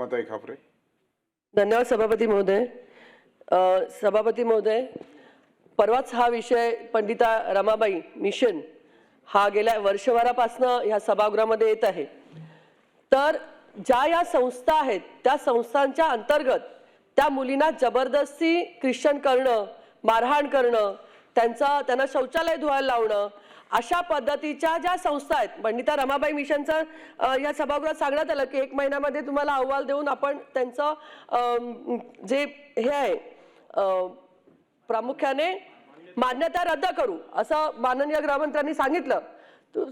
उमाताई खापरे? धन्यवाद सभापती महोदय. सभापती महोदय परवाच हा विषय पंडिता रमाबाई मिशन हा गेल्या वर्षभरापासनं ह्या सभागृहामध्ये येत आहे. तर ज्या या संस्था आहेत त्या संस्थांच्या अंतर्गत त्या मुलींना जबरदस्ती ख्रिश्चन करणं मारहाण करणं त्यांचं त्यांना शौचालय धुवायला लावणं अशा पद्धतीच्या ज्या संस्था आहेत पंडिता रमाबाई मिशनचं या सभागृहात सांगण्यात आलं की एक महिन्यामध्ये तुम्हाला अहवाल देऊन आपण त्यांचं जे हे आहे प्रामुख्याने मान्यता रद्द करू असं माननीय गृहमंत्र्यांनी सांगितलं.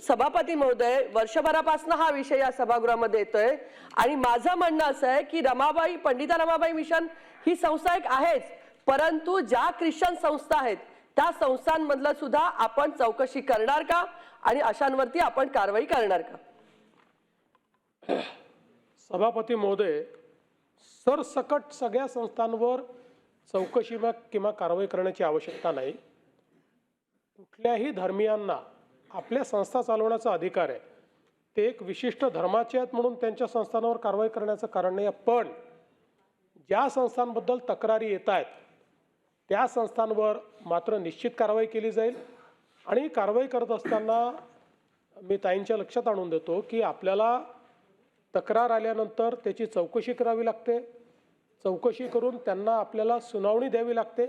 सभापती महोदय वर्षभरापासून हा विषय या सभागृहामध्ये येतोय आणि माझं म्हणणं असं आहे की रमाबाई पंडिता रमाबाई मिशन ही संस्था एक आहेच परंतु ज्या ख्रिश्चन संस्था आहेत त्या संस्थांमधलं सुद्धा आपण चौकशी करणार का? आणि अशांवरती आपण कारवाई करणार का? सभापती महोदय सरसकट सगळ्या संस्थांवर चौकशी किंवा कारवाई करण्याची आवश्यकता नाही. कुठल्याही धर्मियांना आपल्या संस्था चालवण्याचा अधिकार आहे. ते एक विशिष्ट धर्माचे आहेत म्हणून त्यांच्या संस्थांवर कारवाई करण्याचं कारण नाही आहे. पण ज्या संस्थांबद्दल तक्रारी येत आहेत त्या संस्थांवर मात्र निश्चित कारवाई केली जाईल. आणि कारवाई करत असताना मी ताईंच्या लक्षात आणून देतो की आपल्याला तक्रार आल्यानंतर त्याची चौकशी करावी लागते. चौकशी करून त्यांना आपल्याला सुनावणी द्यावी लागते.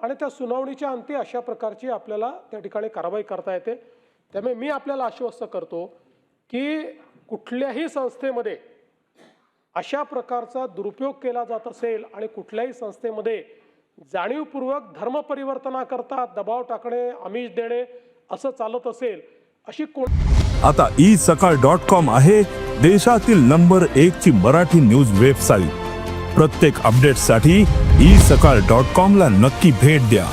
आणि त्या सुनावणीच्या अंती अशा प्रकारची आपल्याला त्या ठिकाणी कारवाई करता येते. त्यामुळे मी आपल्याला आश्वस्त करतो की कुठल्याही संस्थेमध्ये अशा प्रकारचा दुरुपयोग केला जात असेल आणि कुठल्याही संस्थेमध्ये जाणीवपूर्वक धर्मपरिवर्तनाकरता दबाव टाकणे आमिष देणे असं चालत असेल अशी कोण आता ई सकाळ डॉट कॉम आहे देशातील नंबर एक ची मराठी न्यूज वेबसाईट. प्रत्येक अपडेटसाठी ई सकाळ डॉट कॉम ला नक्की भेट द्या.